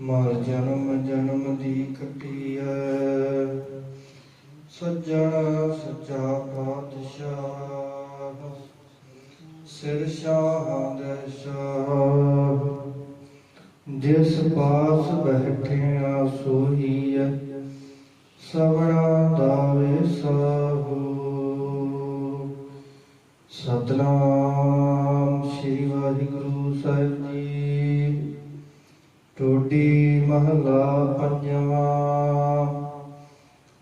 ਮਰ ਜਨਮ ਜਨਮ ਦੀ ਕਟਿਐ। ਸੱਜਣ ਸੱਚਾ ਪਾਤਸ਼ਾਹ। ਸਿਰ ਸ਼ਾਹ ਦੇ ਸ਼ਾਹ ਜਿਸ ਪਾਸ ਬੈਠਿਆ ਸੋਹੀ ਸਵਣਾ ਦਾਵੇ ਸਾਹੂ ਸਤਨਾਮ ਸ੍ਰੀ ਵਾਹਿਗੁਰੂ ਸਾਹਿਬ ਟੋਡੀ ਮਹਲਾ ਪੰਜਵਾ।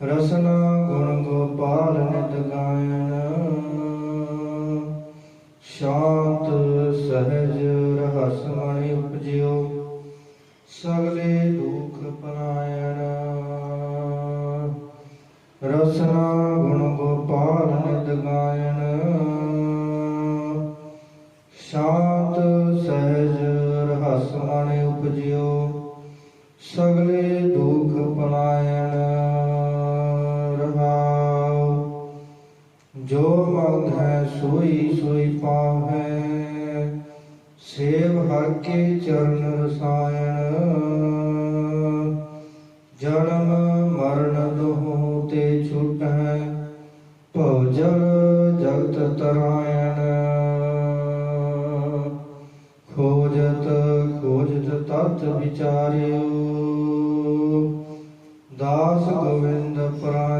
ਰਸਨਾ ਗੁਣ ਗੋਪਾਲ ਨਿਤ ਗਾਇਣ। ਸ਼ਾਂਤ ਸਹਿਜ ਰਹਸ ਮਣਿ ਉਪਜਿਓ। ਸਗਲੇ ਦੁਖ ਪਰਾਇਣ। ਰਸਨਾ ਜੋ ਮੰਗੈ ਸੋਈ ਸੋਈ ਪਾਵੈ ਸੇਵ ਹਰ ਕੇ ਚਰਨ ਰਸਾਇਣ। ਜਨਮ ਮਰਨ ਦੋਹੋਂ ਤੇ ਛੁਟੈ ਭਉਜਲ ਜਗਤ ਤਰਾਇਣ। ਖੋਜਤ ਖੋਜਤ ਤਤ ਵਿਚਾਰਿਓ, ਦਾਸ ਗੋਵਿੰਦ ਪਰਾਇਣ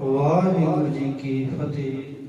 ਵਾਹਿਗੁਰੂ ਜੀ ਕੀ ਫਤਿਹ।